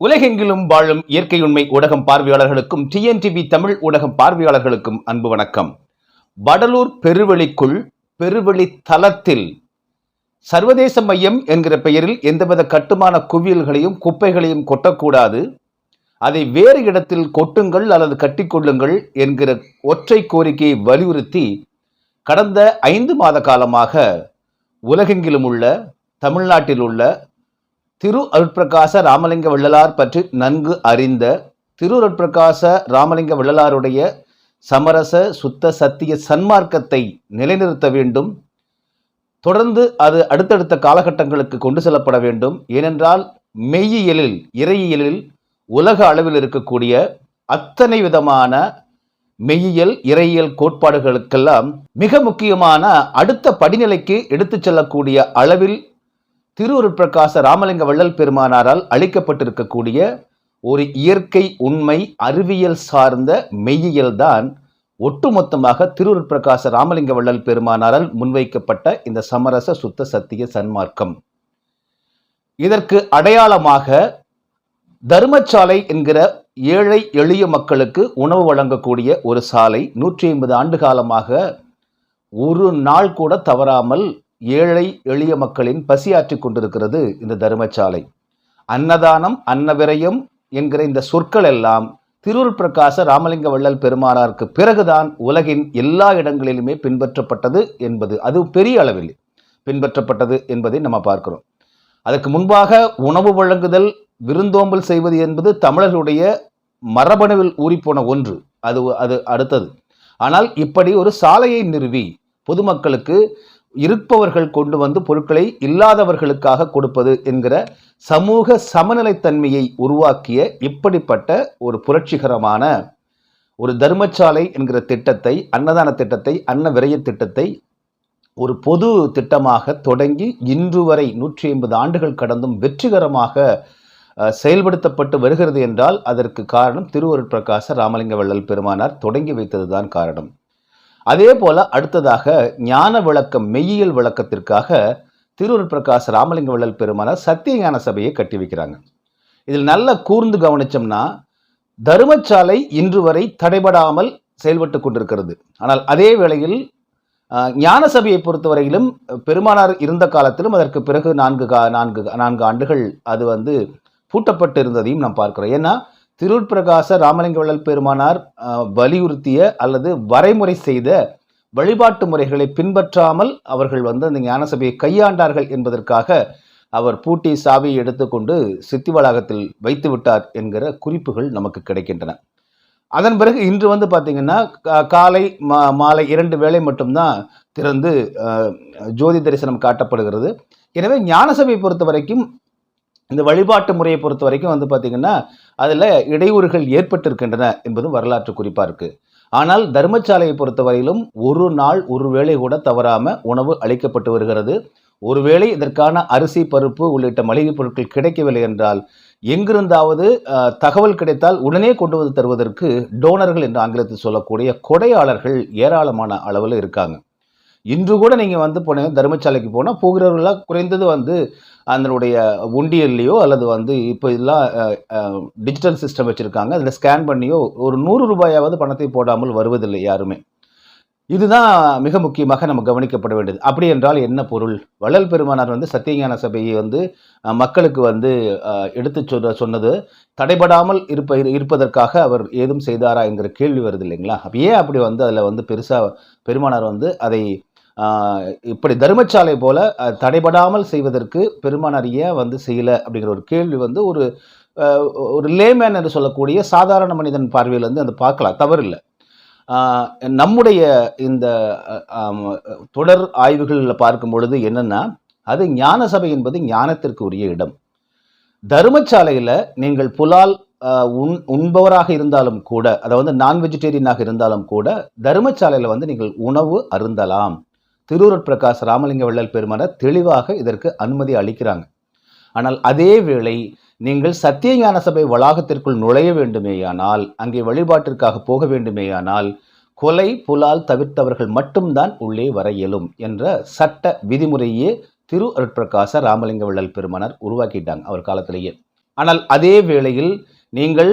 உலகெங்கிலும் வாழும் இயற்கை உண்மை ஊடகம் பார்வையாளர்களுக்கும் டிஎன்டிவி தமிழ் ஊடகம் பார்வையாளர்களுக்கும் அன்பு வணக்கம். வடலூர் பெருவெளிக்குள் பெருவெளி தளத்தில் சர்வதேச மையம் என்கிற பெயரில் எந்தவித கட்டுமான குவியல்களையும் குப்பைகளையும் கொட்டக்கூடாது. அதை வேறு இடத்தில் கொட்டுங்கள் அல்லது கட்டிக்கொள்ளுங்கள் என்கிற ஒற்றை கோரிக்கையை வலியுறுத்தி கடந்த ஐந்து மாத காலமாக உலகெங்கிலும் உள்ள தமிழ்நாட்டில் உள்ள திரு அருட்பிரகாச ராமலிங்க வள்ளலார் பற்றி நன்கு அறிந்த திரு அருட்பிரகாச ராமலிங்க வள்ளலாருடைய சமரச சுத்த சத்திய சன்மார்க்கத்தை நிலைநிறுத்த வேண்டும். தொடர்ந்து அது அடுத்தடுத்த காலகட்டங்களுக்கு கொண்டு செல்லப்பட வேண்டும். ஏனென்றால் மெய்யியலில் இறையியலில் உலக அளவில் இருக்கக்கூடிய அத்தனை விதமான மெய்யியல் இறையியல் கோட்பாடுகளுக்கெல்லாம் மிக முக்கியமான அடுத்த படிநிலைக்கு எடுத்துச் செல்லக்கூடிய அளவில் திருவருட்பிரகாச ராமலிங்க வள்ளல் பெருமானாரால் அளிக்கப்பட்டிருக்கக்கூடிய ஒரு இயற்கை உண்மை அறிவியல் சார்ந்த மெய்யியல் தான் ஒட்டுமொத்தமாக திருவருட்பிரகாச ராமலிங்க வள்ளல் பெருமானாரால் முன்வைக்கப்பட்ட இந்த சமரச சுத்த சத்திய சன்மார்க்கம். இதற்கு அடையாளமாக தர்மசாலை என்கிற ஏழை எளிய மக்களுக்கு உணவு வழங்கக்கூடிய ஒரு சாலை நூற்றி ஐம்பது ஆண்டு காலமாக ஒரு நாள் கூட தவறாமல் ஏழை எளிய மக்களின் பசியாற்றிக் கொண்டிருக்கிறது இந்த தர்மசாலை. அன்னதானம் அன்னவிரயம் என்கிற இந்த சொற்கள் எல்லாம் திருவுள் பிரகாச ராமலிங்க வள்ளல் பெருமானாருக்கு பிறகுதான் உலகின் எல்லா இடங்களிலுமே பின்பற்றப்பட்டது என்பது அது பெரிய அளவில் பின்பற்றப்பட்டது என்பதை நம்ம பார்க்கிறோம். அதற்கு முன்பாக உணவு வழங்குதல் விருந்தோம்பல் செய்வது என்பது தமிழர்களுடைய மரபணுவில் ஊறிப்போன ஒன்று. அது அது அடுத்தது. ஆனால் இப்படி ஒரு சாலையை நிறுவி பொதுமக்களுக்கு இருப்பவர்கள் கொண்டு வந்து பொருட்களை இல்லாதவர்களுக்காக கொடுப்பது என்கிற சமூக சமநிலைத்தன்மையை உருவாக்கிய இப்படிப்பட்ட ஒரு புரட்சிகரமான ஒரு தர்மசாலை என்கிற திட்டத்தை அன்னதான திட்டத்தை அன்ன விரய திட்டத்தை ஒரு பொது திட்டமாக தொடங்கி இன்று வரை நூற்றி ஐம்பது ஆண்டுகள் கடந்தும் வெற்றிகரமாக செயல்படுத்தப்பட்டு வருகிறது என்றால் அதற்கு காரணம் திருவருட்பிரகாச ராமலிங்க வள்ளல் பெருமானார் தொடங்கி வைத்ததுதான் காரணம். அதே போல அடுத்ததாக ஞான விளக்கம் மெய்யியல் விளக்கத்திற்காக திருவருட்பிரகாச ராமலிங்க வள்ளல் பெருமான சத்திய ஞான சபையை கட்டி வைக்கிறாங்க. இதில் நல்ல கூர்ந்து கவனிச்சோம்னா தருமசாலை இன்று வரை தடைபடாமல் செயல்பட்டு கொண்டிருக்கிறது. ஆனால் அதே வேளையில் ஞான சபையை பொறுத்தவரையிலும் பெருமானார் இருந்த காலத்திலும் அதற்கு பிறகு நான்கு கா நான்கு நான்கு ஆண்டுகள் அது வந்து பூட்டப்பட்டு இருந்ததையும் நாம் பார்க்கிறோம். ஏன்னா திருட்பிரகாச ராமலிங்க வள்ளல் பெருமானார் வலியுறுத்திய அல்லது வரைமுறை செய்த வழிபாட்டு முறைகளை பின்பற்றாமல் அவர்கள் வந்து அந்த ஞான சபையை கையாண்டார்கள் என்பதற்காக அவர் பூட்டி சாவியை எடுத்துக்கொண்டு சித்தி வளாகத்தில் வைத்து விட்டார் என்கிற குறிப்புகள் நமக்கு கிடைக்கின்றன. அதன் பிறகு இன்று வந்து பார்த்தீங்கன்னா காலை மா மாலை இரண்டு வேளை மட்டும்தான் திறந்து ஜோதி தரிசனம் காட்டப்படுகிறது. எனவே ஞானசபை பொறுத்த வரைக்கும் இந்த வழிபாட்டு முறையை பொறுத்த வரைக்கும் வந்து பார்த்தீங்கன்னா அதில் இடையூறுகள் ஏற்பட்டிருக்கின்றன என்பதும் வரலாற்று குறிப்பாக இருக்குது ஆனால் தர்மசாலையை பொறுத்தவரையிலும் ஒரு நாள் ஒரு வேளை கூட தவறாமல் உணவு அளிக்கப்பட்டு வருகிறது. ஒருவேளை இதற்கான அரிசி பருப்பு உள்ளிட்ட மளிகைப் பொருட்கள் கிடைக்கவில்லை என்றால் எங்கிருந்தாவது தகவல் கிடைத்தால் உடனே கொண்டு வந்து தருவதற்கு டோனர்கள் என்று ஆங்கிலத்தில் சொல்லக்கூடிய கொடையாளர்கள் ஏராளமான அளவில் இருக்காங்க. இன்று கூட நீங்கள் வந்து போனீங்க தர்மசாலைக்கு போனால் போகிறவர்களாக குறைந்தது வந்து அதனுடைய உண்டியல்லையோ அல்லது வந்து இப்போ இதெல்லாம் டிஜிட்டல் சிஸ்டம் வச்சுருக்காங்க. அதில் ஸ்கேன் பண்ணியோ ஒரு நூறு ரூபாயாவது பணத்தை போடாமல் வருவதில்லை யாருமே. இதுதான் மிக முக்கியமாக நம்ம கவனிக்கப்பட வேண்டியது. அப்படி என்றால் என்ன பொருள்? வள்ளல் பெருமானார் வந்து சத்தியஞான சபையை வந்து மக்களுக்கு வந்து எடுத்து எடுத்துச் சொல்ல சொன்னது தடைபடாமல் இருப்ப இருப்பதற்காக அவர் ஏதும் செய்தாரா என்கிற கேள்வி வருது இல்லைங்களா? அப்போ ஏன் அப்படி வந்து அதில் வந்து பெருசாக பெருமானார் வந்து அதை இப்படி தர்மச்சாலை போல தடைபடாமல் செய்வதற்கு பெருமானார் ஏன் வந்து செய்யலை அப்படிங்கிற ஒரு கேள்வி வந்து ஒரு ஒரு லேமேன் என்று சொல்லக்கூடிய சாதாரண மனிதன் பார்வையில் வந்து அதை பார்க்கலாம் தவறில்லை. நம்முடைய இந்த தொடர் ஆய்வுகளில் பார்க்கும் பொழுது என்னென்னா அது ஞான சபை என்பது ஞானத்திற்கு உரிய இடம். தர்மச்சாலையில் நீங்கள் புலால் உண் உண்பவராக இருந்தாலும் கூட அதாவது நான் வெஜிடேரியனாக இருந்தாலும் கூட தர்மச்சாலையில் வந்து நீங்கள் உணவு அருந்தலாம். திருவருட் பிரகாஷ் ராமலிங்க வள்ளல் பெருமானார் தெளிவாக இதற்கு அனுமதி அளிக்கிறாங்க. ஆனால் அதே வேளை நீங்கள் சத்தியஞான சபை வளாகத்திற்குள் நுழைய வேண்டுமேயானால் அங்கே வழிபாட்டிற்காக போக வேண்டுமேயானால் கொலை புலால் தவிர்த்தவர்கள் மட்டும்தான் உள்ளே வர இயலும் என்ற சட்ட விதிமுறையே திரு அருட்பிரகாச ராமலிங்க வள்ளல் பெருமானார் உருவாக்கிட்டாங்க அவர் காலத்திலேயே. ஆனால் அதே வேளையில் நீங்கள்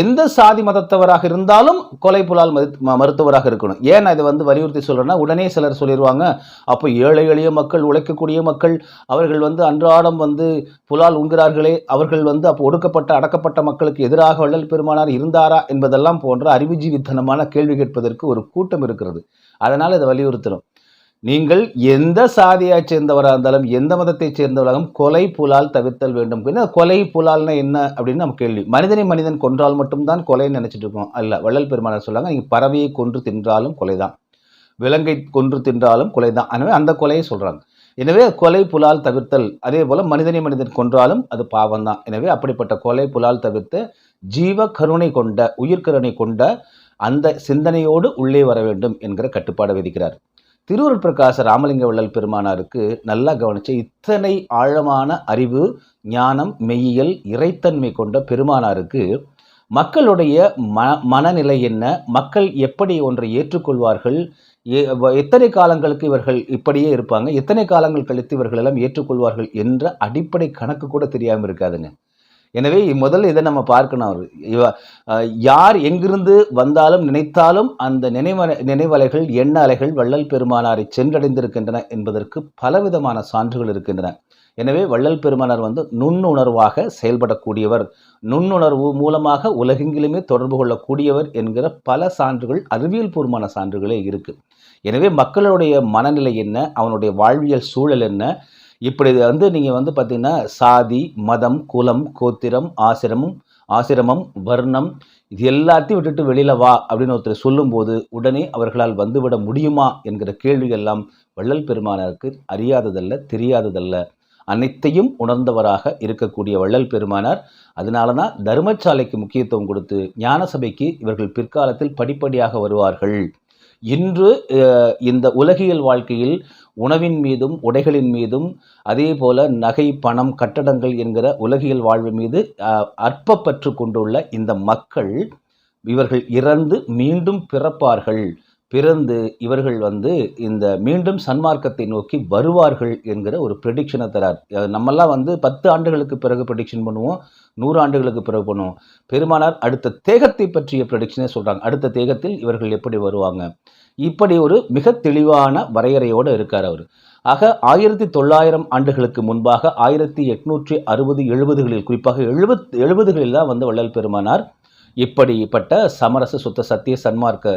எந்த சாதி மதத்தவராக இருந்தாலும் கொலை புலால் ம- மருத்துவராக இருக்கணும். ஏன் நான் இதை வந்து வலியுறுத்தி சொல்கிறேன்னா உடனே சிலர் சொல்லிடுவாங்க அப்போ ஏழை எளிய மக்கள் உழைக்கக்கூடிய மக்கள் அவர்கள் வந்து அன்றாடம் வந்து புலால் உண்கிறார்களே அவர்கள் வந்து அப்போ ஒடுக்கப்பட்ட அடக்கப்பட்ட மக்களுக்கு எதிராக வள்ளல் பெருமானார் இருந்தாரா? என்பதெல்லாம் போன்ற அறிவுஜீவித்தனமான கேள்வி கேட்பதற்கு ஒரு கூட்டம் இருக்கிறது. அதனால் இதை வலியுறுத்தணும் நீங்கள் எந்த சாதியைச் சேர்ந்தவராக இருந்தாலும் எந்த மதத்தைச் சேர்ந்தவராகவும் கொலை புலால் தவிர்த்தல் வேண்டும். கொலை புலால்னா என்ன அப்படின்னு நம்ம கேள்வி. மனிதனை மனிதன் கொன்றால் மட்டும்தான் கொலைன்னு நினச்சிட்டு இருக்கோம். அல்ல வள்ளல் பெருமானார் சொல்லுவாங்க நீங்கள் பறவையை கொன்று தின்றாலும் கொலை தான் விலங்கை கொன்று தின்றாலும் கொலை தான் எனவே அந்த கொலையை சொல்கிறாங்க எனவே கொலை புலால் தவிர்த்தல் அதே போல் மனிதனை மனிதன் கொன்றாலும் அது பாவம் தான் எனவே அப்படிப்பட்ட கொலை புலால் தவிர்த்து ஜீவ கருணை கொண்ட உயிர்கருணை கொண்ட அந்த சிந்தனையோடு உள்ளே வர வேண்டும் என்கிற கட்டுப்பாடு விதிக்கிறார். திருவருள் பிரகாச ராமலிங்க வள்ளல் பெருமானாருக்கு நல்லா கவனிச்சு இத்தனை ஆழமான அறிவு ஞானம் மெய்யியல் இறைத்தன்மை கொண்ட பெருமானாருக்கு மக்களுடைய ம மனநிலை என்ன? மக்கள் எப்படி ஒன்றை ஏற்றுக்கொள்வார்கள்? எ- வ- எத்தனை காலங்களுக்கு இவர்கள் இப்படியே இருப்பாங்க? எத்தனை காலங்கள் கழித்து இவர்கள் எல்லாம் ஏற்றுக்கொள்வார்கள்? என்ற அடிப்படை கணக்கு கூட தெரியாமல் இருக்காதுங்க. எனவே முதல்ல இதை நம்ம பார்க்கணும் அவர். இவ யார் எங்கிருந்து வந்தாலும் நினைத்தாலும் அந்த நினைவ நினைவலைகள் எண்ண அலைகள் வள்ளல் பெருமானாரை சென்றடைந்திருக்கின்றன என்பதற்கு பலவிதமான சான்றுகள் இருக்கின்றன. எனவே வள்ளல் பெருமானார் வந்து நுண்ணுணர்வாக செயல்படக்கூடியவர். நுண்ணுணர்வு மூலமாக உலகெங்கிலுமே தொடர்பு கொள்ளக்கூடியவர் என்கிற பல சான்றுகள் அறிவியல் பூர்வமான சான்றுகளே இருக்கு. எனவே மக்களுடைய மனநிலை என்ன? அவனுடைய வாழ்வியல் சூழல் என்ன? இப்படி வந்து நீங்கள் வந்து பார்த்தீங்கன்னா சாதி மதம் குலம் கோத்திரம் ஆசிரமம் ஆசிரமம் வர்ணம் இது எல்லாத்தையும் விட்டுட்டு வெளியில வா அப்படின்னு ஒருத்தர் சொல்லும்போது உடனே அவர்களால் வந்துவிட முடியுமா என்கிற கேள்வி எல்லாம் வள்ளல் பெருமானாருக்கு அறியாததல்ல தெரியாததல்ல. அனைத்தையும் உணர்ந்தவராக இருக்கக்கூடிய வள்ளல் பெருமானார் அதனால தான் தர்மசாலைக்கு முக்கியத்துவம் கொடுத்து ஞான சபைக்கு இவர்கள் பிற்காலத்தில் படிப்படியாக வருவார்கள். இன்று இந்த உலகியல் வாழ்க்கையில் உணவின் மீதும் உடைகளின் மீதும் அதே போல நகை பணம் கட்டடங்கள் என்கிற உலகியல் வாழ்வு மீது அற்பப்பற்று கொண்டுள்ள இந்த மக்கள் இவர்கள் இறந்து மீண்டும் பிறப்பார்கள். பிறந்து இவர்கள் வந்து இந்த மீண்டும் சன்மார்க்கத்தை நோக்கி வருவார்கள் என்கிற ஒரு ப்ரெடிக்ஷனை தரார். நம்மெல்லாம் வந்து பத்து ஆண்டுகளுக்கு பிறகு ப்ரெடிக்ஷன் பண்ணுவோம் நூறு ஆண்டுகளுக்கு பிறகு பண்ணுவோம். பெருமானார் அடுத்த தேகத்தை பற்றிய ப்ரெடிக்ஷனே சொல்கிறாங்க அடுத்த தேகத்தில் இவர்கள் எப்படி வருவாங்க? இப்படி ஒரு மிக தெளிவான வரையறையோடு இருக்கார் அவர். ஆக ஆயிரத்தி தொள்ளாயிரம் ஆண்டுகளுக்கு முன்பாக ஆயிரத்தி எட்நூற்றி அறுபது எழுபதுகளில் குறிப்பாக எழுபத் எழுபதுகளில் தான் வந்து வள்ளல் பெருமானார் இப்படிப்பட்ட சமரச சுத்த சத்திய சன்மார்க்க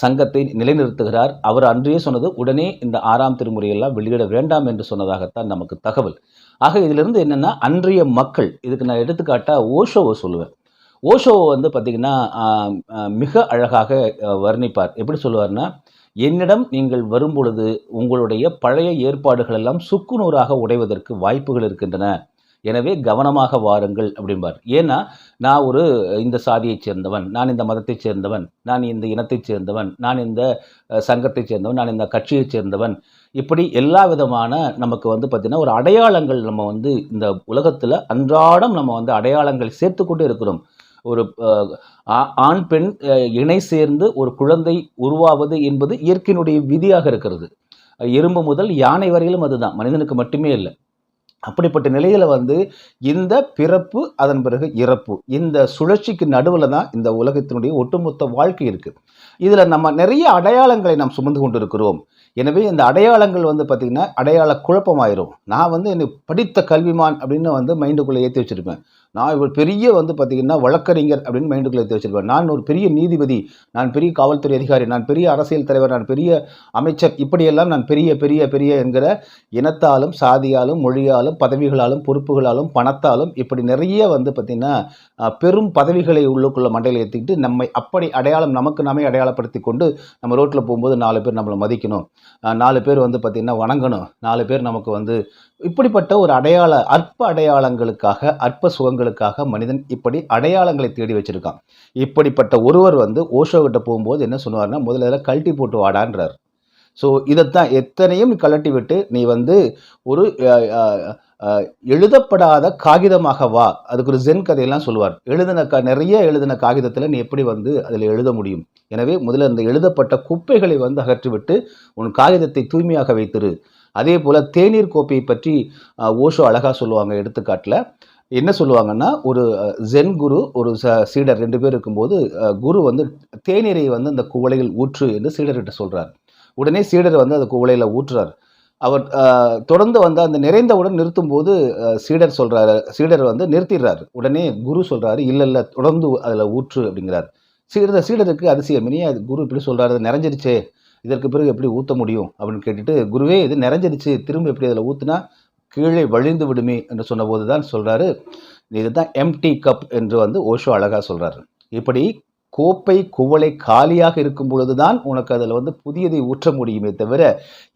சங்கத்தை நிலைநிறுத்துகிறார். அவர் அன்றையே சொன்னது உடனே இந்த ஆறாம் திருமுறையெல்லாம் வெளியிட வேண்டாம் என்று சொன்னதாகத்தான் நமக்கு தகவல். ஆக இதிலிருந்து என்னென்னா அன்றைய மக்கள் இதுக்கு நான் எடுத்துக்காட்டாக ஓஷோவை சொல்லுவேன். ஓஷோவை வந்து பார்த்திங்கன்னா மிக அழகாக வர்ணிப்பார். எப்படி சொல்லுவார்னா என்னிடம் நீங்கள் வரும்பொழுது உங்களுடைய பழைய ஏற்பாடுகள் எல்லாம் சுக்குநூறாக உடைவதற்கு வாய்ப்புகள் இருக்கின்றன. எனவே கவனமாக வாருங்கள் அப்படிம்பார். ஏன்னா நான் ஒரு இந்த சாதியைச் சேர்ந்தவன் நான் இந்த மதத்தைச் சேர்ந்தவன் நான் இந்த இனத்தைச் சேர்ந்தவன் நான் இந்த சங்கத்தைச் சேர்ந்தவன் நான் இந்த கட்சியைச் சேர்ந்தவன். இப்படி எல்லா விதமான நமக்கு வந்து பார்த்திங்கன்னா ஒரு அடையாளங்கள் நம்ம வந்து இந்த உலகத்தில் அன்றாடம் நம்ம வந்து அடையாளங்கள் சேர்த்து கொண்டு இருக்கிறோம். ஒரு ஆ- ஆண் பெண் இணை சேர்ந்து ஒரு குழந்தை உருவாவது என்பது இயற்கையினுடைய விதியாக இருக்கிறது. எறும்பு முதல் யானை வரையிலும் அதுதான் மனிதனுக்கு மட்டுமே இல்லை. அப்படிப்பட்ட நிலையில் வந்து இந்த பிறப்பு அதன் பிறகு இறப்பு. இந்த சுழற்சிக்கு நடுவில் தான் இந்த உலகத்தினுடைய ஒட்டுமொத்த வாழ்க்கை இருக்குது இதில் நம்ம நிறைய அடையாளங்களை நாம் சுமந்து கொண்டு இருக்கிறோம் எனவே இந்த அடையாளங்கள் வந்து பார்த்திங்கன்னா அடையாள குழப்பமாயிரும். நான் வந்து என்னை படித்த கல்விமான் அப்படின்னு வந்து மைண்டுக்குள்ளே ஏற்றி வச்சிருப்பேன். நான் ஒரு பெரிய வந்து பார்த்திங்கன்னா வழக்கறிஞர் அப்படின்னு மைண்டுக்குள்ளே எடுத்து வச்சிருப்பேன். நான் ஒரு பெரிய நீதிபதி நான் பெரிய காவல்துறை அதிகாரி நான் பெரிய அரசியல் தலைவர் நான் பெரிய அமைச்சர் இப்படியெல்லாம் நான் பெரிய பெரிய பெரிய என்கிற இனத்தாலும் சாதியாலும் மொழியாலும் பதவிகளாலும் பொறுப்புகளாலும் பணத்தாலும் இப்படி நிறைய வந்து பார்த்திங்கன்னா பெரும் பதவிகளை உள்ளுக்குள்ள மண்டையில் ஏற்றிக்கிட்டு நம்மை அப்படி அடையாளம் நமக்கு நாமே அடையாளப்படுத்தி கொண்டு நம்ம ரோட்டில் போகும்போது நாலு பேர் நம்மளை மதிக்கணும். நாலு பேர் வந்து பார்த்திங்கன்னா வணங்கணும். நாலு பேர் நமக்கு வந்து இப்படிப்பட்ட ஒரு அடையாள அற்ப அடையாளங்களுக்காக அற்ப சுகங்களுக்காக மனிதன் இப்படி அடையாளங்களை தேடி வச்சிருக்கான். இப்படிப்பட்ட ஒருவர் வந்து ஓஷோ கிட்ட போகும்போது என்ன சொல்லுவார்னா முதல்ல கழட்டி போட்டு வாடான்றார். ஸோ இதைத்தான் எத்தனையும் கழட்டி விட்டு நீ வந்து ஒரு எழுதப்படாத காகிதமாக வா. அதுக்கு ஒரு ஜென் கதையெல்லாம் சொல்லுவார். எழுதின க நிறைய எழுதின காகிதத்தில் நீ எப்படி வந்து அதில் எழுத முடியும்? எனவே முதல்ல இந்த எழுதப்பட்ட குப்பைகளை வந்து அகற்றிவிட்டு உன் காகிதத்தை தூய்மையாக வைத்திரு. அதே போல் தேநீர் கோப்பையை பற்றி ஓஷோ அழகாக சொல்லுவாங்க எடுத்துக்காட்டில். என்ன சொல்லுவாங்கன்னா ஒரு ஜென் குரு ஒரு ச- சீடர் ரெண்டு பேர் இருக்கும்போது குரு வந்து தேநீரை வந்து அந்த குவளையில் ஊற்று என்று சீடர்கிட்ட சொல்கிறார் உடனே சீடர் வந்து அந்த குவளையில் ஊற்றுறார். அவர் தொடர்ந்து வந்து அந்த நிறைந்தவுடன் நிறுத்தும்போது சீடர் சொல்கிறாரு சீடர் வந்து நிறுத்திடுறாரு. உடனே குரு சொல்கிறாரு இல்லை இல்லை தொடர்ந்து அதில் ஊற்று அப்படிங்கிறார். சீடர் சீடருக்கு அதிசயம் இனியே அது குரு இப்படி சொல்கிறார் அது நிறைஞ்சிருச்சே இதற்கு பிறகு எப்படி ஊற்ற முடியும்? அப்படின்னு கேட்டுட்டு குருவே இது நிறைஞ்சிருச்சு திரும்ப எப்படி அதில் ஊற்றுனா கீழே வழிந்து விடுமே என்று சொன்னபோது தான் சொல்கிறாரு இதுதான் எம்டி கப் என்று வந்து ஓஷோ அழகாக சொல்கிறாரு இப்படி கோப்பை குவளை காலியாக இருக்கும் பொழுதுதான் உனக்கு அதில் வந்து புதியதை ஊற்ற முடியுமே தவிர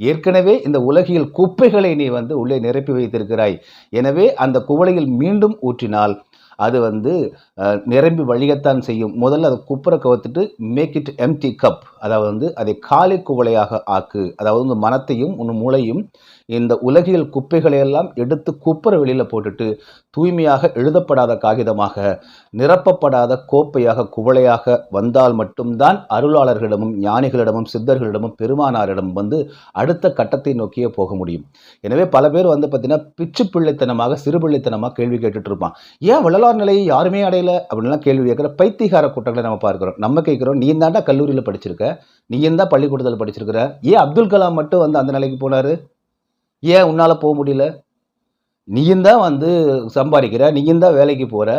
ஏற்கனவே இந்த உலகில் குப்பைகளை நீ வந்து உள்ளே நிரப்பி வைத்திருக்கிறாய். எனவே அந்த குவளையில் மீண்டும் ஊற்றினால் அது வந்து நிரம்பி வழியத்தான் செய்யும். முதல்ல அதை குப்புற கவுத்துட்டு மேக் இட் எம்டி கப் அதாவது வந்து அதை காலி குவளையாக ஆக்கு. அதாவது வந்து மனத்தையும் உன் மூளையும் இந்த உலகியல் குப்பைகளை எல்லாம் எடுத்து குப்புற வெளியில் போட்டுட்டு தூய்மையாக எழுதப்படாத காகிதமாக நிரப்பப்படாத கோப்பையாக குவளையாக வந்தால் மட்டும்தான் அருளாளர்களிடமும் ஞானிகளிடமும் சித்தர்களிடமும் பெருமானாரிடம் வந்து அடுத்த கட்டத்தை நோக்கியே போக முடியும். எனவே பல பேர் வந்து பார்த்தீங்கன்னா பிச்சு பிள்ளைத்தனமாக சிறு பிள்ளைத்தனமாக கேள்வி கேட்டுட்டு இருப்பான். ஏன் வள்ளலார் நிலையை யாருமே அடையல அப்படின்லாம் கேள்வி கேட்குற பைத்திகார கூட்டங்களை நம்ம பார்க்குறோம். நம்ம கேட்குறோம் நீ தாண்டா கல்லூரியில் படிச்சிருக்க? நீ தான் பள்ளிக்கூடத்தில் படிச்சிருக்கிற? ஏன் அப்துல் கலாம் மட்டும் வந்து அந்த நிலைக்கு போனாரு? ஏன் உன்னால் போக முடியல? நீயும் தான் வந்து சம்பாதிக்கிற? நீயும் தான் வேலைக்கு போகிற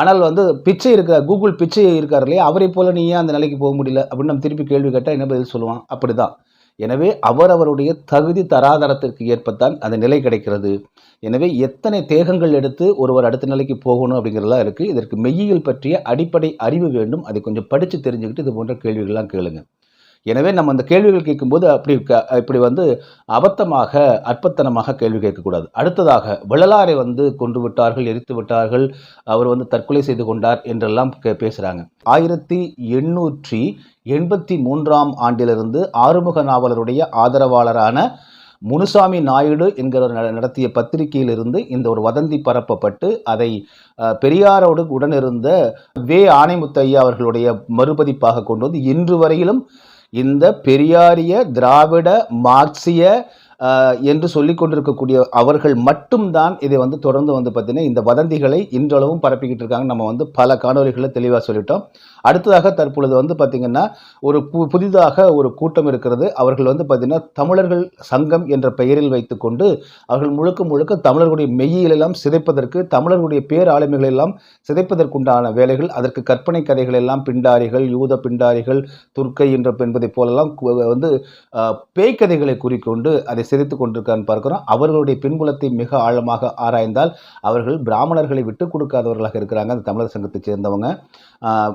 ஆனால் வந்து பிச்சை இருக்கிற கூகுள் பிச்சை இருக்கார் இல்லையா? அவரை போல் நீ ஏன் அந்த நிலைக்கு போக முடியல? அப்படின்னு நம்ம திருப்பி கேள்வி கேட்டால் என்ன பதில் சொல்லுவான்? அப்படி தான் எனவே அவர் அவருடைய தகுதி தராதரத்திற்கு ஏற்பத்தான் அந்த நிலை கிடைக்கிறது. எனவே எத்தனை தேகங்கள் எடுத்து ஒருவர் அடுத்த நிலைக்கு போகணும் அப்படிங்கிறதெல்லாம் இருக்குது இதற்கு மெய்யியல் பற்றிய அடிப்படை அறிவு வேண்டும். அதை கொஞ்சம் படித்து தெரிஞ்சுக்கிட்டு இது போன்ற கேள்விகள்லாம் கேளுங்கள் எனவே நம்ம அந்த கேள்விகள் கேட்கும்போது அப்படி க- இப்படி வந்து அபத்தமாக அற்பத்தனமாக கேள்வி கேட்கக்கூடாது. அடுத்ததாக வள்ளலாரை வந்து கொன்று விட்டார்கள் எரித்து விட்டார்கள் அவர் வந்து தற்கொலை செய்து கொண்டார் என்றெல்லாம் பேசுகிறாங்க ஆயிரத்தி எண்ணூற்றி எண்பத்தி மூன்றாம் ஆண்டிலிருந்து ஆறுமுக நாவலருடைய ஆதரவாளரான முனுசாமி நாயுடு என்கிறவர் நடத்திய பத்திரிகையிலிருந்து இந்த ஒரு வதந்தி பரப்பப்பட்டு அதை பெரியாரோடு உடனிருந்த வே. ஆணைமுத்தையா அவர்களுடைய மறுபதிப்பாக கொண்டு வந்து இன்று வரையிலும் இந்த பெரியாரிய திராவிட மார்க்சிய என்று சொல்லிக் கொண்டிருக்கக்கூடிய அவர்கள் மட்டும்தான் இதை வந்து தொடர்ந்து வந்து பார்த்தீங்கன்னா இந்த வதந்திகளை இன்றளவும் பரப்பிக்கிட்டு இருக்காங்க நம்ம வந்து பல காணொலிகளை தெளிவாக சொல்லிட்டோம். அடுத்ததாக தற்பொழுது வந்து பார்த்திங்கன்னா ஒரு பு புதிதாக ஒரு கூட்டம் இருக்கிறது. அவர்கள் வந்து பார்த்திங்கன்னா தமிழர்கள் சங்கம் என்ற பெயரில் வைத்துக்கொண்டு அவர்கள் முழுக்க முழுக்க தமிழர்களுடைய மெய்யிலெல்லாம் சிதைப்பதற்கு தமிழர்களுடைய பேர் எல்லாம் சிதைப்பதற்குண்டான வேலைகள் அதற்கு கற்பனை கதைகள் எல்லாம் பிண்டாரிகள் யூத பிண்டாரிகள் துர்க்கை என்ற என்பதை போலெல்லாம் வந்து பேய்க்கதைகளை குறிக்கொண்டு அதை சிரித்து கொண்டிருக்கான்னு பார்க்கிறோம். அவர்களுடைய பின்புலத்தை மிக ஆழமாக ஆராய்ந்தால் அவர்கள் பிராமணர்களை விட்டு கொடுக்காதவர்களாக இருக்கிறாங்க. அந்த தமிழர் சங்கத்தைச் சேர்ந்தவங்க.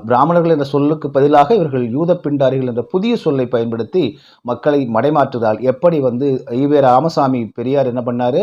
பிராமணர்கள் என்ற சொல்லுக்கு பதிலாக இவர்கள் யூத பிண்டாரிகள் என்ற புதிய சொல்லை பயன்படுத்தி மக்களை மடைமாற்றுதால். எப்படி வந்து ஈவே ராமசாமி பெரியார் என்ன பண்ணார்?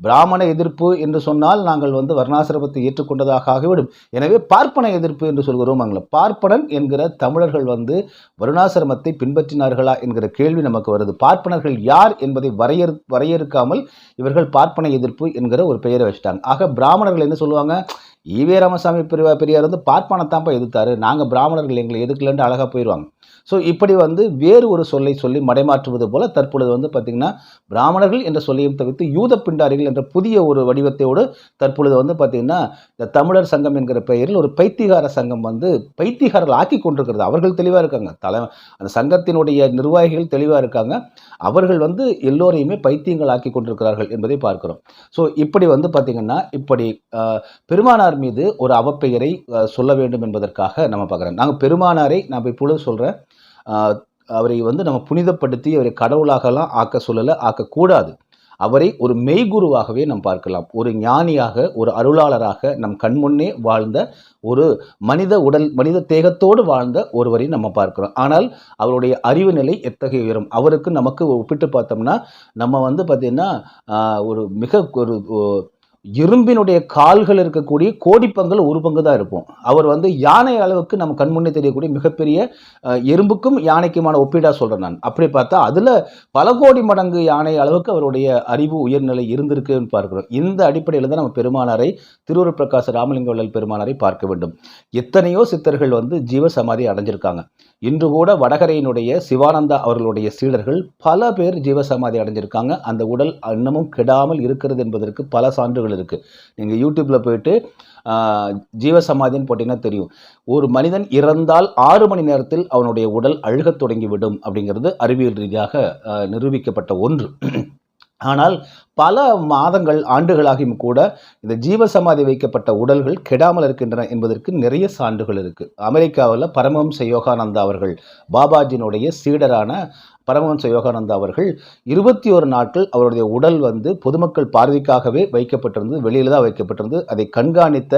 பிராமண எதிர்ப்பு என்று சொன்னால் நாங்கள் வந்து வர்ணாசிரமத்தை ஏற்றுக்கொண்டதாக ஆகிவிடும். எனவே பார்ப்பன எதிர்ப்பு என்று சொல்கிறோம் அங்கே பார்ப்பனன் என்கிற தமிழர்கள் வந்து வருணாசிரமத்தை பின்பற்றினார்களா என்கிற கேள்வி நமக்கு வருது. பார்ப்பனர்கள் யார் என்பதை வரையறு வரையறுக்காமல் இவர்கள் பார்ப்பன எதிர்ப்பு என்கிற ஒரு பெயரை வச்சுட்டாங்க. ஆக பிராமணர்கள் என்ன சொல்லுவாங்க? ஈவே ராமசாமி பெரியா பெரியார் வந்து பார்ப்பனத்தான்ப்பா எதிர்த்தாரு. நாங்கள் பிராமணர்கள் எங்களை எதுக்கலன்ட்டு அழகாக போயிடுவாங்க ஸோ இப்படி வந்து வேறு ஒரு சொல்லை சொல்லி மடைமாற்றுவது போல தற்பொழுது வந்து பார்த்திங்கன்னா பிராமணர்கள் என்ற சொல்லையும் தவிர்த்து யூத பிண்டாரிகள் என்ற புதிய ஒரு வடிவத்தையோடு தற்பொழுது வந்து பார்த்திங்கன்னா இந்த தமிழர் சங்கம் என்கிற பெயரில் ஒரு பைத்திகார சங்கம் வந்து பைத்திகாரர்கள் ஆக்கி கொண்டிருக்கிறது. அவர்கள் தெளிவாக இருக்காங்க. தலை அந்த சங்கத்தினுடைய நிர்வாகிகள் தெளிவாக இருக்காங்க. அவர்கள் வந்து எல்லோரையுமே பைத்தியங்கள் ஆக்கி கொண்டிருக்கிறார்கள் என்பதை பார்க்கிறோம். ஸோ இப்படி வந்து பார்த்திங்கன்னா இப்படி பெருமானார் மீது ஒரு அவப்பெயரை சொல்ல வேண்டும் என்பதற்காக நம்ம பார்க்குறோம். நாங்கள் பெருமானாரை நான் இப்பொழுது சொல்கிறேன் அவரை வந்து நம்ம புனிதப்படுத்தி அவரை கடவுளாகலாம் ஆக்க சொல்லலை ஆக்கக்கூடாது. அவரை ஒரு மெய்குருவாகவே நாம் பார்க்கலாம். ஒரு ஞானியாக ஒரு அருளாளராக நம் கண்முன்னே வாழ்ந்த ஒரு மனித உடல் மனித தேகத்தோடு வாழ்ந்த ஒருவரை நம்ம பார்க்கிறோம். ஆனால் அவருடைய அறிவு நிலை எத்தகைய உயரும்? அவருக்கு நமக்கு ஒப்பிட்டு பார்த்தோம்னா நம்ம வந்து பார்த்திங்கன்னா ஒரு மிக ஒரு இரும்பினுடைய கால்கள் இருக்கக்கூடிய கோடிப்பங்கள் ஒரு பங்கு தான் இருப்போம் அவர் வந்து யானை அளவுக்கு நம்ம கண்முன்னே தெரியக்கூடிய மிகப்பெரிய எறும்புக்கும் யானைக்குமான ஒப்பீடாக சொல்கிறேன் நான். அப்படி பார்த்தா அதில் பல கோடி மடங்கு யானை அளவுக்கு அவருடைய அறிவு உயர்நிலை இருந்திருக்குன்னு பார்க்கிறோம். இந்த அடிப்படையில் தான் நம்ம பெருமானாரை திருவூர் பிரகாச ராமலிங்க வள்ளல் பெருமானாரை பார்க்க வேண்டும். எத்தனையோ சித்தர்கள் வந்து ஜீவ சமாதி அடைஞ்சிருக்காங்க. இன்று கூட வடகரையினுடைய சிவானந்தா அவர்களுடைய சீடர்கள் பல பேர் ஜீவ சமாதி அடைஞ்சிருக்காங்க. அந்த உடல் இன்னமும் கெடாமல் இருக்கிறது என்பதற்கு பல சான்றுகள் சான்றுகள் இருக்குது நீங்கள் யூடியூப்பில் போயிட்டு ஜீவசமாதின்னு போட்டிங்கன்னா தெரியும். ஒரு மனிதன் இறந்தால் ஆறு மணி நேரத்தில் அவனுடைய உடல் அழுகத் தொடங்கிவிடும் அப்படிங்கிறது அறிவியல் ரீதியாக நிரூபிக்கப்பட்ட ஒன்று. ஆனால் பல மாதங்கள் ஆண்டுகளாகியும் கூட இந்த ஜீவசமாதி வைக்கப்பட்ட உடல்கள் கெடாமல் இருக்கின்றன என்பதற்கு நிறைய சான்றுகள் இருக்கு. அமெரிக்காவில் பரமஹம்ச யோகானந்தா அவர்கள் பாபாஜினுடைய சீடரான பரமஹம்ச யோகானந்தா அவர்கள் இருபத்தி ஒரு நாட்கள் அவருடைய உடல் வந்து பொதுமக்கள் பார்வைக்காகவே வைக்கப்பட்டிருந்தது வெளியில் தான் வைக்கப்பட்டிருந்தது. அதை கண்காணித்த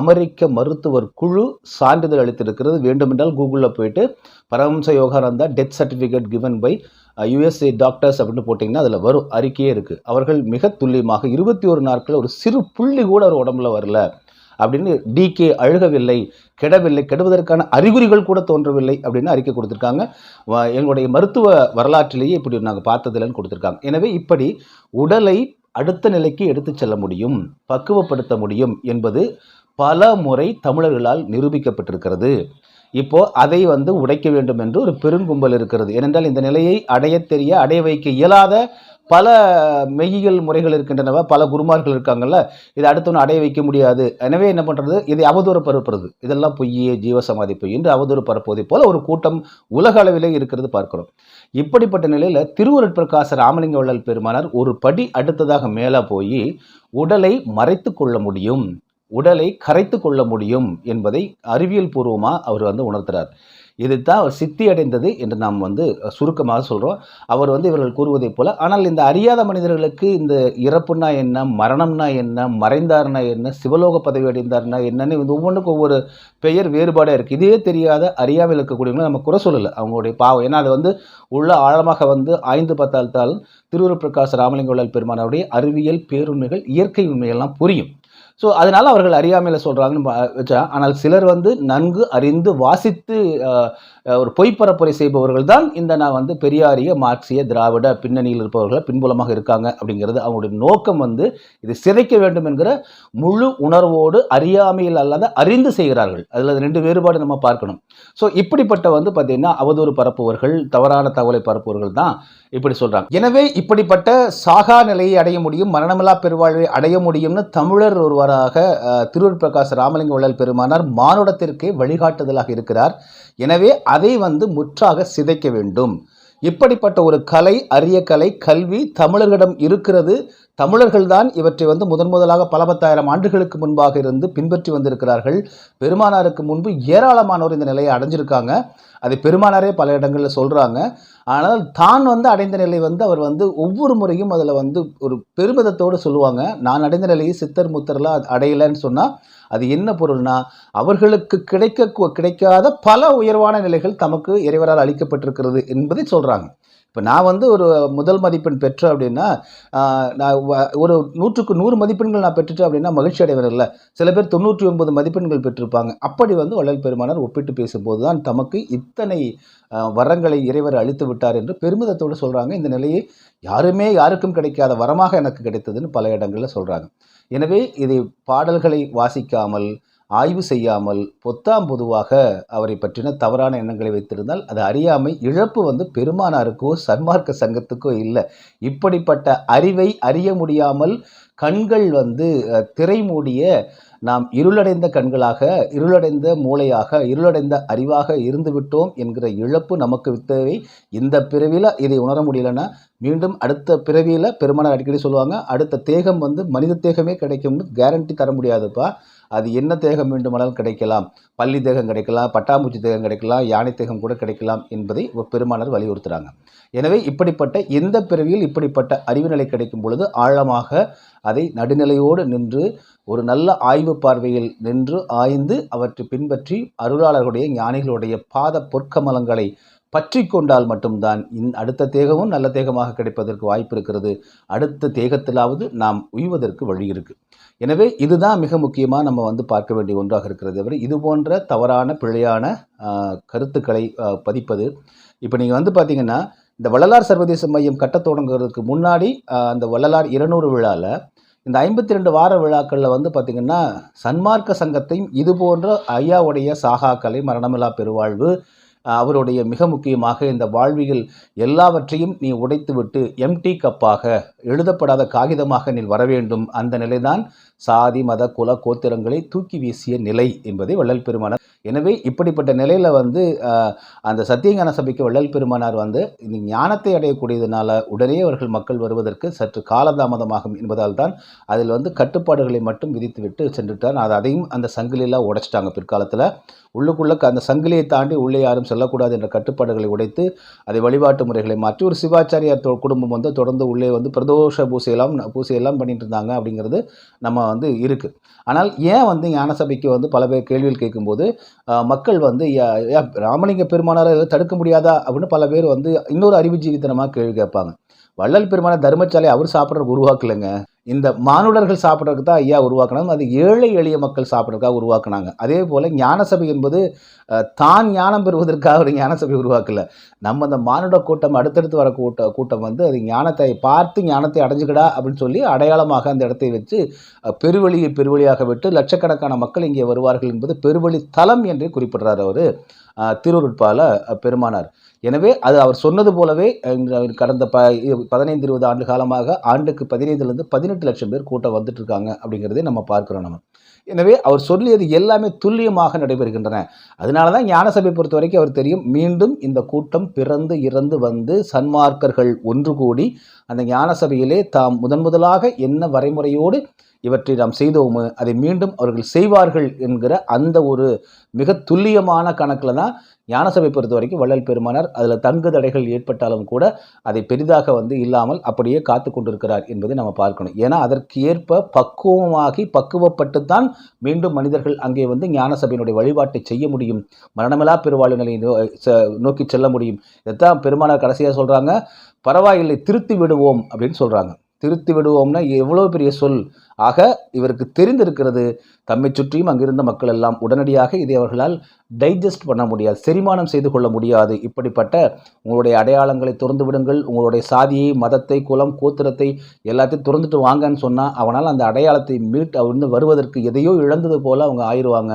அமெரிக்க மருத்துவர் குழு சான்றிதழ் அளித்திருக்கிறது. வேண்டுமென்றால் கூகுளில் போயிட்டு Paramahansa Yogananda death certificate given by USA doctors அப்படின்னு போட்டிங்கன்னா அதில் வரும் அறிக்கையே இருக்குது அவர்கள் மிக துல்லியமாக இருபத்தி ஒரு நாட்கள் ஒரு சிறு புள்ளி கூட அவர் உடம்புல வரல. அப்படின்னு டிகே அழுகவில்லை கெடவில்லை கெடுவதற்கான அறிகுறிகள் கூட தோன்றவில்லை அப்படின்னு அறிக்கை கொடுத்துருக்காங்க. எங்களுடைய மருத்துவ வரலாற்றிலேயே இப்படி நாங்கள் பார்த்ததில்லைன்னு கொடுத்துருக்காங்க. எனவே இப்படி உடலை அடுத்த நிலைக்கு எடுத்து செல்ல முடியும் பக்குவப்படுத்த முடியும் என்பது பல முறை தமிழர்களால் நிரூபிக்கப்பட்டிருக்கிறது. இப்போ அதை வந்து உடைக்க வேண்டும் என்று ஒரு பெருங்கும்பல் இருக்கிறது. ஏனென்றால் இந்த நிலையை அடைய தெரிய அடைய வைக்க இயலாத பல மெய்யியல் முறைகள் இருக்கின்றனவா? பல குருமார்கள் இருக்காங்கல்ல இதை அடுத்தவன் அடைய வைக்க முடியாது. எனவே என்ன பண்ணுறது இதை அவதூறு பரப்புறது. இதெல்லாம் பொய்யே ஜீவசமாதி பொய் என்று அவதூறு பரப்புவதை போல ஒரு கூட்டம் உலக அளவிலே இருக்கிறது பார்க்கிறோம். இப்படிப்பட்ட நிலையில் திருவருட்பிரகாச ராமலிங்க வள்ளல் பெருமானார் ஒரு படி அடுத்ததாக மேலே போய் உடலை மறைத்து கொள்ள முடியும். உடலை கரைத்து கொள்ள முடியும் என்பதை அறிவியல் பூர்வமாக அவர் வந்து உணர்த்துறார். இதுதான் அவர் சித்தி அடைந்தது என்று நாம் வந்து சுருக்கமாக சொல்கிறோம் அவர் வந்து இவர்கள் கூறுவதைப் போல ஆனால் இந்த அறியாத மனிதர்களுக்கு இந்த இறப்புனா என்ன மரணம்னா என்ன மறைந்தார்னா என்ன சிவலோக பதவி அடைந்தார்னா என்னன்னு இது ஒவ்வொன்றுக்கும் ஒவ்வொரு பெயர் வேறுபாடாக இருக்குது இதே தெரியாத அறியாமல் இருக்கக்கூடியவங்களை நம்ம குறை சொல்லலை. அவங்களுடைய பாவம். ஏன்னா அது வந்து உள்ள ஆழமாக வந்து ஆய்ந்து பார்த்தால்தான் திருவுருப்பிரகாச ராமலிங்க வள்ளல் அறிவியல் பேருண்மைகள் இயற்கை உண்மைகள்லாம் புரியும். ஸோ அதனால் அவர்கள் அறியாமையில் சொல்கிறாங்கன்னு பா- வச்சா ஆனால் சிலர் வந்து நன்கு அறிந்து வாசித்து ஒரு பொய் ஒரு பொய்ப்பரப்புரை செய்பவர்கள் தான் இந்த நான் வந்து பெரியாரிய மார்க்சிய திராவிட பின்னணியில் இருப்பவர்கள் பின்புலமாக இருக்காங்க அப்படிங்கிறது அவங்களுடைய நோக்கம் வந்து இது சிதைக்க வேண்டும் என்கிற முழு உணர்வோடு அறியாமையில் அல்லாத அறிந்து செய்கிறார்கள். அதில் ரெண்டு வேறுபாடு நம்ம பார்க்கணும். ஸோ இப்படிப்பட்ட வந்து பார்த்தீங்கன்னா அவதூறு பரப்புவர்கள் தவறான தகவலை பரப்புவர்கள் தான் இப்படி சொல்கிறாங்க எனவே இப்படிப்பட்ட சாகா நிலையை அடைய முடியும் மரணமில்லா பெருவாழ்வை அடைய முடியும்னு தமிழர் ஒருவர் அஹ், திருவூர் பிரகாஷ் ராமலிங்க வள்ளல் பெருமானார் மானுடத்திற்கே வழிகாட்டுதலாக இருக்கிறார். எனவே அதை வந்து முற்றாக சிதைக்க வேண்டும். இப்படிப்பட்ட ஒரு கலை அரிய கலை கல்வி தமிழர்களிடம் இருக்கிறது. தமிழர்கள்தான் இவற்றை வந்து முதன் முதலாக பல பத்தாயிரம் ஆண்டுகளுக்கு முன்பாக இருந்து பின்பற்றி வந்திருக்கிறார்கள். பெருமானாருக்கு முன்பு ஏராளமானோர் இந்த நிலையை அடைஞ்சிருக்காங்க. அதை பெருமானாரே பல இடங்களில் சொல்கிறாங்க ஆனால் தான் வந்து அடைந்த நிலை வந்து அவர் வந்து ஒவ்வொரு முறையும் அதில் வந்து ஒரு பெருமிதத்தோடு சொல்லுவாங்க. நான் அடைந்த நிலையை சித்தர் முத்தர்லாம் அடையலைன்னு சொன்னால் அது என்ன பொருள்னா அவர்களுக்கு கிடைக்க கிடைக்காத பல உயர்வான நிலைகள் தமக்கு இறைவரால் அளிக்கப்பட்டிருக்கிறது என்பதை சொல்கிறாங்க இப்போ நான் வந்து ஒரு முதல் மதிப்பெண் பெற்றேன் அப்படின்னா நான் ஒரு நூற்றுக்கு நூறு மதிப்பெண்கள் நான் பெற்றுட்டேன் அப்படின்னா மகிழ்ச்சி அடைவதில்லை. சில பேர் தொண்ணூற்றி ஒன்பது மதிப்பெண்கள் பெற்றிருப்பாங்க. அப்படி வந்து வள்ளல் பெருமானார் ஒப்பிட்டு பேசும்போது தான் தமக்கு இத்தனை வரங்களை இறைவர் அளித்து விட்டார் என்று பெருமிதத்தோடு சொல்கிறாங்க இந்த நிலையை யாருமே யாருக்கும் கிடைக்காத வரமாக எனக்கு கிடைத்ததுன்னு பல இடங்களில் சொல்கிறாங்க எனவே இதை பாடல்களை வாசிக்காமல் ஆய்வு செய்யாமல் பொத்தாம் பொதுவாக அவரை பற்றின தவறான எண்ணங்களை வைத்திருந்தால் அது அறியாமை இழப்பு வந்து பெருமானாருக்கோ சன்மார்க்க சங்கத்துக்கோ இல்லை. இப்படிப்பட்ட அறிவை அறிய முடியாமல் கண்கள் வந்து திரை மூடிய நாம் இருளடைந்த கண்களாக இருளடைந்த மூளையாக இருளடைந்த அறிவாக இருந்துவிட்டோம் என்கிற இழப்பு நமக்கு தேவை இந்த பிறவியில் இதை உணர முடியலன்னா மீண்டும் அடுத்த பிறவியில் பெருமானார் அடிக்கடி சொல்லுவாங்க அடுத்த தேகம் வந்து மனித தேகமே கிடைக்கும்னு கேரண்டி தர முடியாதுப்பா. அது என்ன தேகம் வேண்டுமானாலும் கிடைக்கலாம். பள்ளி தேகம் கிடைக்கலாம் பட்டாம்பூச்சி தேகம் கிடைக்கலாம் யானை தேகம் கூட கிடைக்கலாம் என்பதை பெருமானர் வலியுறுத்துகிறாங்க எனவே இப்படிப்பட்ட எந்த பிறவியில் இப்படிப்பட்ட அறிவு நிலை கிடைக்கும் பொழுது ஆழமாக அதை நடுநிலையோடு நின்று ஒரு நல்ல ஆய்வு பார்வையில் நின்று ஆய்ந்து அவற்றை பின்பற்றி அருளாளர்களுடைய ஞானிகளுடைய பாத பொற்கமலங்களை பற்றி கொண்டால் மட்டும்தான் இந் அடுத்த தேகமும் நல்ல தேகமாக கிடைப்பதற்கு வாய்ப்பு இருக்கிறது. அடுத்த தேகத்திலாவது நாம் உய்வதற்கு வழி இருக்கு. எனவே இதுதான் மிக முக்கியமாக நம்ம வந்து பார்க்க வேண்டிய ஒன்றாக இருக்கிறது தவிர இது போன்ற தவறான பிழையான கருத்துக்களை பதிப்பது. இப்போ நீங்கள் வந்து பார்த்தீங்கன்னா இந்த வள்ளலார் சர்வதேச மையம் கட்டத் தொடங்குறதுக்கு முன்னாடி அந்த வள்ளலார் இருநூறு விழாவில் இந்த ஐம்பத்தி ரெண்டு வார விழாக்களில் வந்து பார்த்திங்கன்னா சன்மார்க்க சங்கத்தையும் இது போன்ற ஐயாவுடைய சாகாக்களை மரணமில்லா பெருவாழ்வு அவருடைய மிக முக்கியமாக இந்த வாழ்வியல் எல்லாவற்றையும் நீ உடைத்துவிட்டு எம்டி கப்பாக எழுதப்படாத காகிதமாக நீ வர வேண்டும். அந்த நிலைதான் சாதி மத குல கோத்திரங்களை தூக்கி வீசிய நிலை என்பதை வள்ளல் பெருமானார். எனவே இப்படிப்பட்ட நிலையில் வந்து அந்த சத்தியஞான சபைக்கு வள்ளல் பெருமானார் வந்து இந்த ஞானத்தை அடையக்கூடியதுனால உடனே அவர்கள் மக்கள் வருவதற்கு சற்று காலதாமதமாகும் என்பதால் தான் அதில் வந்து கட்டுப்பாடுகளை மட்டும் விதித்துவிட்டு சென்றுட்டார். அது அதையும் அந்த சங்கிலியெல்லாம் உடைச்சிட்டாங்க பிற்காலத்தில். உள்ளுக்குள்ள க- அந்த சங்கிலியை தாண்டி உள்ளே யாரும் செல்லக்கூடாது என்ற கட்டுப்பாடுகளை உடைத்து அதை வழிபாட்டு முறைகளை மாற்றி ஒரு சிவாச்சாரியார் தொ- குடும்பம் வந்து தொடர்ந்து உள்ளே வந்து பிரதோஷ பூசையெல்லாம் பூசையெல்லாம் பண்ணிட்டு இருந்தாங்க அப்படிங்கிறது நம்ம வந்து இருக்கு. ஆனால் ஏன் வந்து ஞானசபைக்கு வந்து பல பேர் கேள்விகள் கேட்கும்போது மக்கள் வந்து யா- ராமலிங்க பெருமானாரை தடுக்க முடியாதா அப்படின்னு பல பேர் வந்து இன்னொரு அறிவுஜீவித்தனமாக கேள்வி கேட்பாங்க. வள்ளல் பெருமான தர்மச்சாலை அவர் சாப்பிட்ற உருவாக்கலைங்க இந்த மானுடர்கள் சாப்பிட்றதுக்கு தான் ஐயா உருவாக்கினாங்க. அது ஏழை எளிய மக்கள் சாப்பிட்றதுக்காக உருவாக்குனாங்க. அதே போல் ஞானசபை என்பது தான் ஞானம் பெறுவதற்காக ஒரு ஞானசபை உருவாக்கல. நம்ம அந்த மானுட கூட்டம் அடுத்தடுத்து வர கூட்ட கூட்டம் வந்து அது ஞானத்தை பார்த்து ஞானத்தை அடைஞ்சுக்கடா அப்படின்னு சொல்லி அடையாளமாக அந்த இடத்தை வச்சு பெருவழியை பெருவழியாக விட்டு லட்சக்கணக்கான மக்கள் இங்கே வருவார்கள் என்பது பெருவழி தலம் என்றே குறிப்பிடுறார் அவர். திருவருட்பால பெருமானார். எனவே அது அவர் சொன்னது போலவே கடந்த ப பதினைந்து இருபது ஆண்டு காலமாக ஆண்டுக்கு பதினைந்துலேருந்து பதினெட்டு லட்சம் பேர் கூட்டம் வந்துட்டு இருக்காங்க அப்படிங்கிறதை நம்ம பார்க்குறோம் நம்ம. எனவே அவர் சொல்லியது எல்லாமே துல்லியமாக நடைபெறுகின்றன. அதனால தான் ஞானசபை பொறுத்த வரைக்கும் அவர் தெரியும் மீண்டும் இந்த கூட்டம் பிறந்து இறந்து வந்து சன்மார்க்கர்கள் ஒன்று கூடி அந்த ஞானசபையிலே தாம் முதன் முதலாக என்ன வரைமுறையோடு இவற்றை நாம் செய்தோமோ அதை மீண்டும் அவர்கள் செய்வார்கள் என்கிற அந்த ஒரு மிக துல்லியமான கணக்கில் தான் ஞானசபை பொறுத்த வரைக்கும் வள்ளல் பெருமானார் அதில் தங்கு தடைகள் ஏற்பட்டாலும் கூட அதை பெரிதாக வந்து இல்லாமல் அப்படியே காத்து கொண்டிருக்கிறார் என்பதை நம்ம பார்க்கணும். ஏன்னா அதற்கு ஏற்ப பக்குவமாகி பக்குவப்பட்டு தான் மீண்டும் மனிதர்கள் அங்கே வந்து ஞானசபையினுடைய வழிபாட்டை செய்ய முடியும். மரணமில்லா பெருவாழ்நிலையை நோ- நோக்கி செல்ல முடியும். இதைத்தான் பெருமானார் கடைசியாக சொல்கிறாங்க பரவாயில்லை திருத்தி விடுவோம் அப்படின்னு சொல்கிறாங்க திருத்தி விடுவோம்னா எவ்வளோ பெரிய சொல். ஆக இவருக்கு தெரிந்திருக்கிறது தம்மை சுற்றியும் அங்கிருந்த மக்கள் எல்லாம் உடனடியாக இதை அவர்களால் டைஜஸ்ட் பண்ண முடியாது செரிமானம் செய்து கொள்ள முடியாது. இப்படிப்பட்ட உங்களுடைய அடையாளங்களை திறந்து விடுங்கள். உங்களுடைய சாதியை மதத்தை குலம் கோத்திரத்தை எல்லாத்தையும் திறந்துட்டு வாங்கன்னு சொன்னால் அவனால் அந்த அடையாளத்தை மீட் வந்து வருவதற்கு எதையோ இழந்தது போல் அவங்க ஆயிடுவாங்க.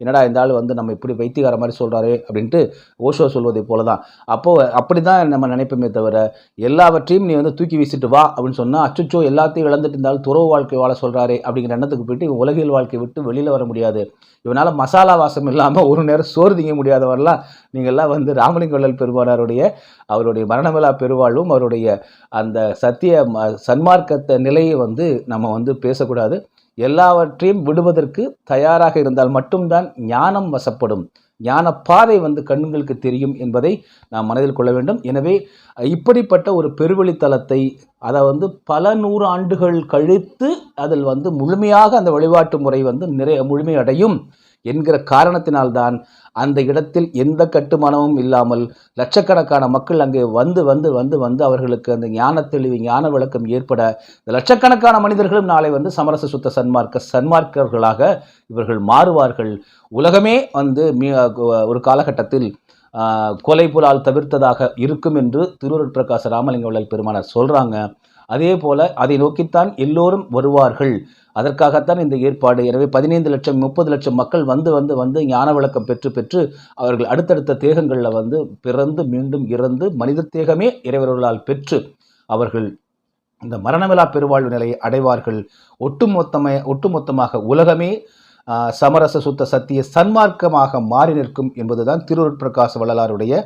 என்னடா இந்த ஆள் வந்து நம்ம இப்படி வைத்தியகார மாதிரி சொல்கிறாரு அப்படின்ட்டு ஓஷோ சொல்வதை போல தான் அப்போது அப்படி தான் நம்ம நினைப்போமே தவிர எல்லாவற்றையும் நீ வந்து தூக்கி வீசிட்டு வா அப்படின்னு சொன்னால் அச்சுச்சோ எல்லாத்தையும் இழந்துட்டு இருந்தாலும் துறவு வாழ்க்கை வாழ சொல்கிறாரே அப்படிங்கிற எண்ணத்துக்கு போயிட்டு இவன் உலகியல் வாழ்க்கை விட்டு வெளியில் வர முடியாது. இவனால் மசாலா வாசம் இல்லாமல் ஒரு நேரம் சோறு திங்க முடியாதவரெல்லாம் நீங்கள்லாம் வந்து ராமலிங்க பெருமானாருடைய அவருடைய மரணமில்லா பெருவாழ்வும் அவருடைய அந்த சத்திய ம- சன்மார்க்கத்த நிலையை வந்து நம்ம வந்து பேசக்கூடாது. எல்லாவற்றையும் விடுவதற்கு தயாராக இருந்தால் மட்டும்தான் ஞானம் வசப்படும். ஞான பாதை வந்து கண்களுக்கு தெரியும் என்பதை நாம் மனதில் கொள்ள வேண்டும். எனவே இப்படிப்பட்ட ஒரு பெருவெளித்தலத்தை அதை வந்து பல நூறு ஆண்டுகள் கழித்து அதில் வந்து முழுமையாக அந்த வழிபாட்டு முறை வந்து நிறைய முழுமையடையும். என்கிற காரணத்தினால்தான் அந்த இடத்தில் எந்த கட்டுமானமும் இல்லாமல் லட்சக்கணக்கான மக்கள் அங்கே வந்து வந்து வந்து வந்து அவர்களுக்கு அந்த ஞான தெளிவு ஞான விளக்கம் ஏற்பட இந்த லட்சக்கணக்கான மனிதர்களும் நாளை வந்து சமரச சுத்த சன்மார்க்க சன்மார்க்கர்களாக இவர்கள் மாறுவார்கள். உலகமே வந்து மீ- ஒரு காலகட்டத்தில் கொலை புலால் தவிர்த்ததாக இருக்கும் என்று திருவருட்பிரகாச ராமலிங்க வள்ளல் பெருமானார் சொல்கிறாங்க அதே போல அதை நோக்கித்தான் எல்லோரும் வருவார்கள். அதற்காகத்தான் இந்த ஏற்பாடு. எனவே பதினைந்து லட்சம் முப்பது லட்சம் மக்கள் வந்து வந்து வந்து ஞான விளக்கம் பெற்று பெற்று அவர்கள் அடுத்தடுத்த தேகங்களில் வந்து பிறந்து மீண்டும் இறந்து மனித தேகமே இறைவர்களால் பெற்று அவர்கள் இந்த மரணமில்லா பெருவாழ்வு நிலையை அடைவார்கள். ஒட்டுமொத்தமே ஒட்டுமொத்தமாக உலகமே சமரச சுத்த சத்திய சன்மார்க்கமாக மாறி நிற்கும் என்பதுதான் திருவருட்பிரகாச வள்ளலாருடைய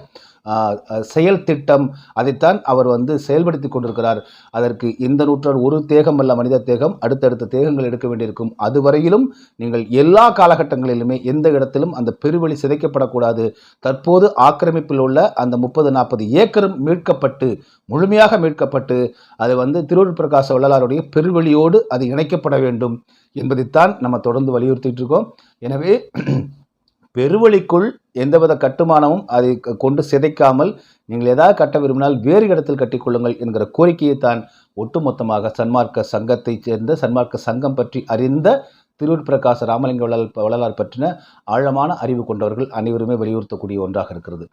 செயல் திட்டம். அதைத்தான் அவர் வந்து செயல்படுத்தி கொண்டிருக்கிறார். அதற்கு இந்த நூற்றாண்டு ஒரு தேகம் அல்ல மனித தேகம். அடுத்தடுத்த தேகங்கள் எடுக்க வேண்டியிருக்கும். அதுவரையிலும் நீங்கள் எல்லா காலகட்டங்களிலுமே எந்த இடத்திலும் அந்த பெருவெளி சிதைக்கப்படக்கூடாது. தற்போது ஆக்கிரமிப்பில் உள்ள அந்த முப்பது நாற்பது ஏக்கரும் மீட்கப்பட்டு முழுமையாக மீட்கப்பட்டு அது வந்து திருவள்ளுவர் பிரகாச வள்ளலாருடைய பெருவெளியோடு அது இணைக்கப்பட வேண்டும். என்பதைத்தான் நம்ம தொடர்ந்து வலியுறுத்திட்டு இருக்கோம். எனவே பெருவழிக்குள் எந்தவித கட்டுமானமும் அதை கொண்டு சிதைக்காமல் நீங்கள் ஏதாவது கட்ட விரும்பினால் வேறு இடத்தில் கட்டிக்கொள்ளுங்கள் என்கிற கோரிக்கையை தான் ஒட்டுமொத்தமாக சன்மார்க்க சங்கத்தைச் சேர்ந்த சன்மார்க்க சங்கம் பற்றி அறிந்த திருவூர் பிரகாச ராமலிங்க வள்ளல் வள்ளலார் பற்றின ஆழமான அறிவு கொண்டவர்கள் அனைவருமே வலியுறுத்தக்கூடிய ஒன்றாக இருக்கிறது.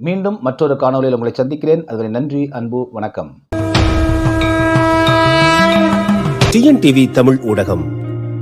மீண்டும் மற்றொரு காணொலியில் உங்களை சந்திக்கிறேன். அதுவரை நன்றி அன்பு வணக்கம். டிஎன்டிவி தமிழ் ஊடகம்.